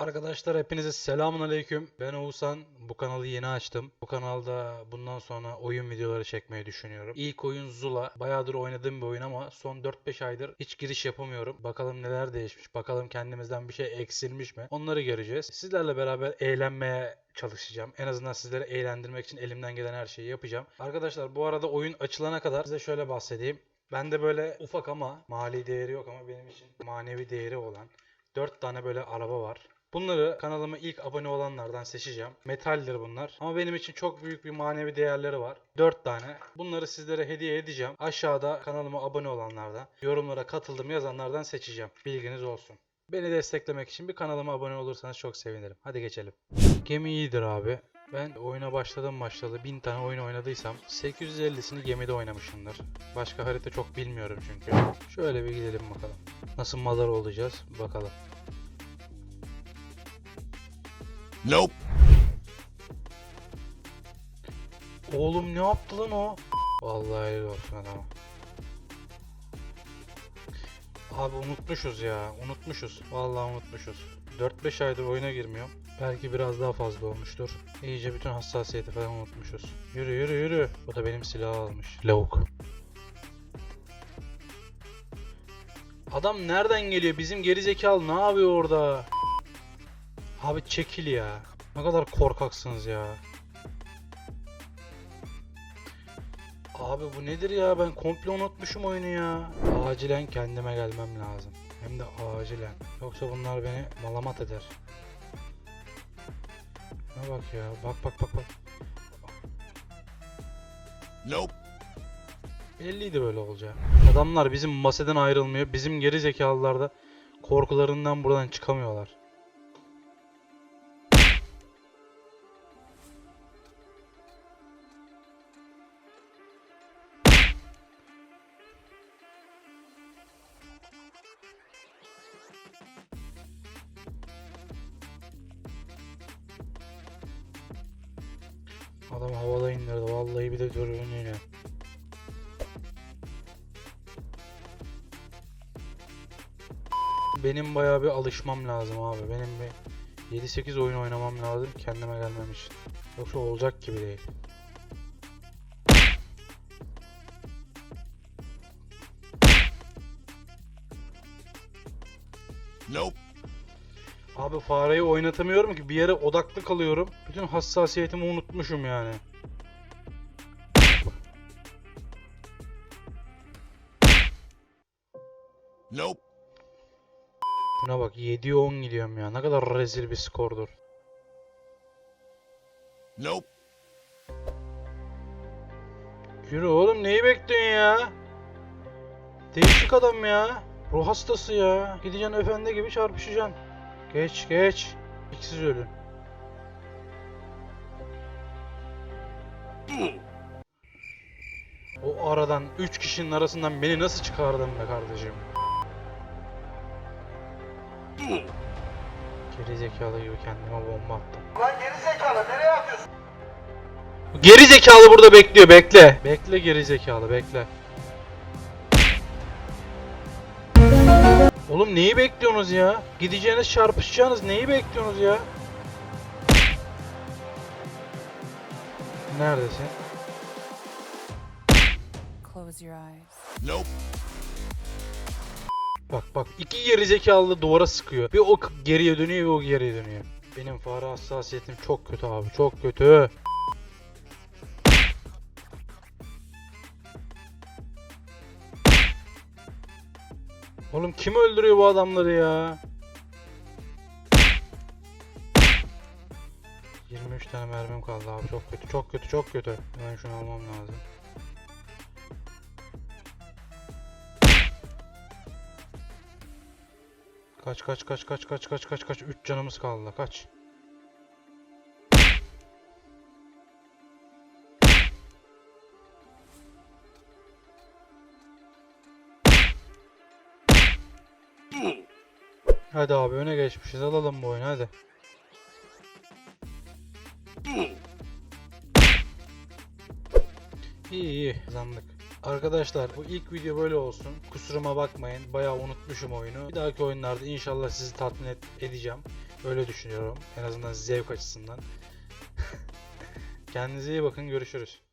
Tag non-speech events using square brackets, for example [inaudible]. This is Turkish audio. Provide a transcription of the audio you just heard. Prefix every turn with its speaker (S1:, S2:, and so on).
S1: Arkadaşlar hepinize selamun aleyküm. Ben Oğuzhan. Bu kanalı yeni açtım. Bu kanalda bundan sonra oyun videoları çekmeyi düşünüyorum. İlk oyun Zula. Bayağıdır oynadığım bir oyun ama son 4-5 aydır hiç giriş yapamıyorum. Bakalım neler değişmiş. Bakalım kendimizden bir şey eksilmiş mi? Onları göreceğiz. Sizlerle beraber eğlenmeye çalışacağım. En azından sizleri eğlendirmek için elimden gelen her şeyi yapacağım. Arkadaşlar bu arada oyun açılana kadar size şöyle bahsedeyim. Bende böyle ufak ama mali değeri yok ama benim için manevi değeri olan 4 tane böyle araba var. Bunları kanalıma ilk abone olanlardan seçeceğim. Metaldir bunlar. Ama benim için çok büyük bir manevi değerleri var. 4 tane. Bunları sizlere hediye edeceğim. Aşağıda kanalıma abone olanlardan, yorumlara katıldım yazanlardan seçeceğim. Bilginiz olsun. Beni desteklemek için bir kanalıma abone olursanız çok sevinirim. Hadi geçelim. Gemi iyidir abi. Ben oyuna başladım başladı 1000 tane oyun oynadıysam 850'sini gemide oynamışımdır. Başka harita çok bilmiyorum çünkü. Şöyle bir gidelim bakalım. Nasıl madar olacağız bakalım.
S2: Nope.
S1: Oğlum ne yaptı lan o? Vallahi helal olsun adama. Abi unutmuşuz ya. Unutmuşuz. Vallahi unutmuşuz. 4-5 aydır oyuna girmiyorum. Belki biraz daha fazla olmuştur. İyice bütün hassasiyeti falan unutmuşuz. Yürü yürü yürü. O da benim silahı almış. Lavuk. Adam nereden geliyor? Bizim gerizekalı ne yapıyor orada? Abi çekil ya. Ne kadar korkaksınız ya. Abi bu nedir ya? Ben komple unutmuşum oyunu ya. Acilen kendime gelmem lazım. Hem de acilen. Yoksa bunlar beni malamat eder. Ne bak ya. Bak bak bak bak.
S2: Nope.
S1: Belliydi böyle olacağı. Adamlar bizim maseden ayrılmıyor. Bizim geri zekalılar da korkularından buradan çıkamıyorlar. Adam havada indirdi. Vallahi bir de dürbünüyle. Benim bayağı bir alışmam lazım abi. Benim bir 7-8 oyun oynamam lazım kendime gelmem için. Yoksa olacak gibi değil.
S2: Nope.
S1: Abi fareyi oynatamıyorum ki bir yere odaklı kalıyorum. Bütün hassasiyetimi unutmuşum yani.
S2: Nope.
S1: Şuna bak 7'ye 10 gidiyorum ya. Ne kadar rezil bir skordur.
S2: Nope.
S1: Yürü oğlum neyi bekliyorsun ya? Değişik adam ya. Ruh hastası ya. Gideceksin efendi gibi çarpışacaksın. Geç geç. İkisiz ölün. O aradan 3 kişinin arasından beni nasıl çıkardın be kardeşim? Geri zekalı gibi kendime bomba attım.
S3: Lan geri zekalı nereye atıyorsun?
S1: Geri zekalı burada bekliyor bekle. Bekle geri zekalı bekle. Oğlum neyi bekliyorsunuz ya? Gideceğiniz çarpışacaksınız neyi bekliyorsunuz ya? Neredesin?
S4: Close your eyes.
S2: Nope.
S1: Bak bak iki geri zekalı duvara sıkıyor. Bir o geriye dönüyor bir o geriye dönüyor. Benim fare hassasiyetim çok kötü abi çok kötü. Oğlum kim öldürüyor bu adamları ya? 23 tane mermim kaldı abi çok kötü çok kötü çok kötü. Ben şunu almam lazım. Kaç kaç kaç kaç kaç kaç kaç kaç 3 canımız kaldı kaç. Hadi abi öne geçmişiz alalım bu oyunu hadi. İyi iyi kazandık. Arkadaşlar bu ilk video böyle olsun. Kusuruma bakmayın. Bayağı unutmuşum oyunu. Bir dahaki oyunlarda inşallah sizi tatmin et- edeceğim. Öyle düşünüyorum. En azından zevk açısından. [laughs] Kendinize iyi bakın. Görüşürüz.